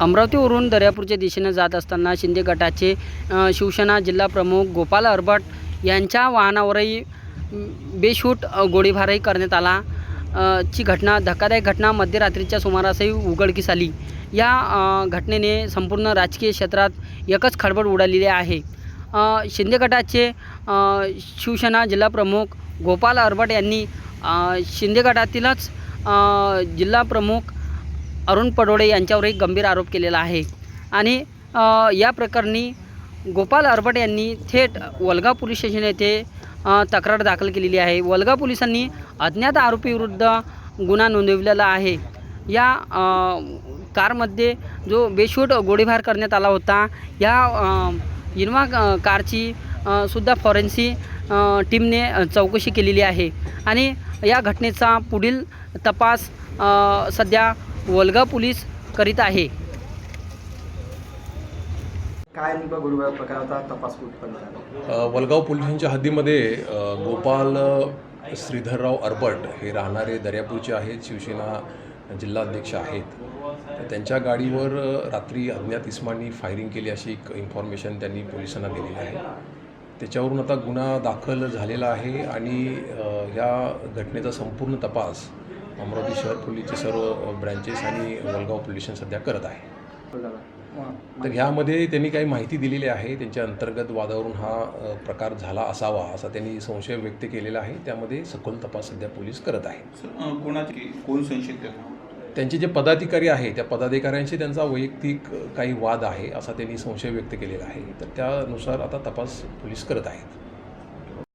अमरावतीवरून दर्यापूरच्या दिशेनं जात असताना शिंदे गटाचे शिवसेना जिल्हा प्रमुख गोपाल अरबट यांच्या वाहनावरही बेशूट गोळीबारही करण्यात आला. ची घटना धक्कादायक घटना मध्यरात्रीच्या सुमारासही उघडकीस आली. या घटनेने संपूर्ण राजकीय क्षेत्रात एकच खळबळ उडालेली आहे. शिंदे गटाचे शिवसेना जिल्हा प्रमुख गोपाल अरबट यांनी शिंदे गटातीलच जिल्हाप्रमुख जिल्हा प्रमुख अरुण पडोळे यांच्यावरही गंभीर आरोप केलेला आहे. आणि या प्रकरणी गोपाल अरबट यांनी थेट वलगाव पोलीस स्टेशन येथे तक्रार दाखल केलेली आहे. वलगाव पोलिसांनी अज्ञात आरोपीविरुद्ध गुन्हा नोंदवलेला आहे. या कारमध्ये जो बेशूट गोळीबार करण्यात आला होता या अ, इनोवा कारची सुद्धा फॉरेन्सी टीमने चौकशी केलेली आहे. आणि या घटनेचा पुढील तपास सध्या वलगाव पोलीस करीत आहे. काय प्रकार होता? तपास वलगाव पोलिसांच्या हद्दीमध्ये गोपाल श्रीधरराव अरबट हे राहणारे दर्यापूरचे आहेत शिवसेना जिल्हाध्यक्ष आहेत. तर त्यांच्या गाडीवर रात्री अज्ञात इस्मांनी फायरिंग केली अशी एक इन्फॉर्मेशन त्यांनी पोलिसांना दिलेली आहे. त्याच्यावरून आता गुन्हा दाखल झालेला आहे आणि ह्या घटनेचा संपूर्ण तपास अमरावती शहर पोलीसचे सर्व ब्रँचेस आणि वलगाव पोलीस स्टेशन सध्या करत आहे. तर ह्यामध्ये त्यांनी काही माहिती दिलेली आहे. त्यांच्या अंतर्गत वादावरून हा प्रकार झाला असावा असा त्यांनी संशय व्यक्त केलेला आहे. त्यामध्ये सखोल तपास सध्या पोलीस करत आहे. अ, कोणाचे कोण संशयित आहे? त्यांचे जे पदाधिकारी आहे त्या पदाधिकाऱ्यांशी त्यांचा वैयक्तिक काही वाद आहे असा त्यांनी संशय व्यक्त केलेला आहे. तर त्यानुसार आता तपास पोलीस करत आहेत.